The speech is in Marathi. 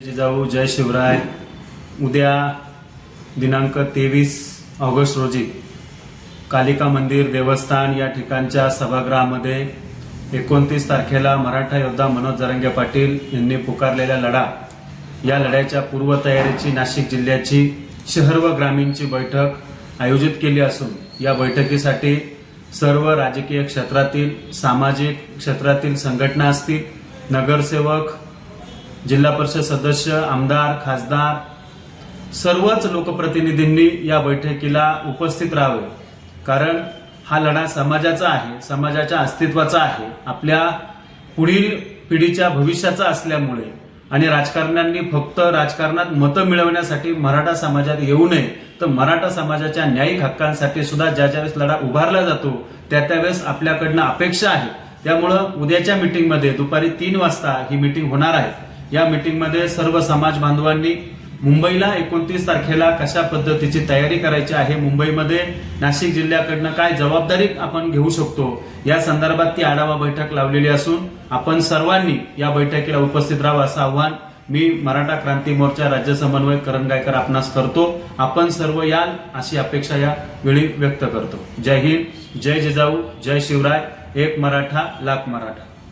जिजाऊ जय शिवराय. उद्या दिनांक तेवीस ऑगस्ट रोजी कालिका मंदिर देवस्थान या ठिकाणच्या सभागृहामध्ये एकोणतीस तारखेला मराठा योद्धा मनोज जरंगे पाटील यांनी पुकारलेला लढा. या लढ्याच्या पूर्वतयारीची नाशिक जिल्ह्याची शहर व ग्रामीणची बैठक आयोजित केली असून या बैठकीसाठी सर्व राजकीय क्षेत्रातील सामाजिक क्षेत्रातील संघटना असतील नगरसेवक जिल्हा परिषद सदस्य आमदार खासदार सर्वच लोकप्रतिनिधींनी या बैठकीला उपस्थित राहावे. कारण हा लढा समाजाचा आहे समाजाच्या अस्तित्वाचा आहे. आपल्या पुढील पिढीच्या भविष्याचा असल्यामुळे आणि राजकारण्यांनी फक्त राजकारणात मतं मिळवण्यासाठी मराठा समाजात येऊ नये तर मराठा समाजाच्या न्यायिक हक्कांसाठी सुद्धा ज्या ज्यावेळेस लढा उभारला जातो त्या त्यावेळेस आपल्याकडनं अपेक्षा आहे. त्यामुळं उद्याच्या मिटिंगमध्ये दुपारी तीन वाजता ही मीटिंग होणार आहे. या मीटिंगमध्ये सर्व समाज बांधवांनी मुंबईला एकोणतीस तारखेला कशा पद्धतीची तयारी करायची आहे मुंबईमध्ये नाशिक जिल्ह्याकडनं काय जबाबदारी आपण घेऊ शकतो या संदर्भात ती आढावा बैठक लावलेली असून आपण सर्वांनी या बैठकीला उपस्थित राहावं असं आव्हान मी मराठा क्रांती मोर्चा राज्य समन्वय करण गायकर आपणास करतो. आपण सर्व याल अशी अपेक्षा या वेळी व्यक्त करतो. जय हिंद जय जिजाऊ जय शिवराय एक मराठा लाख मराठा.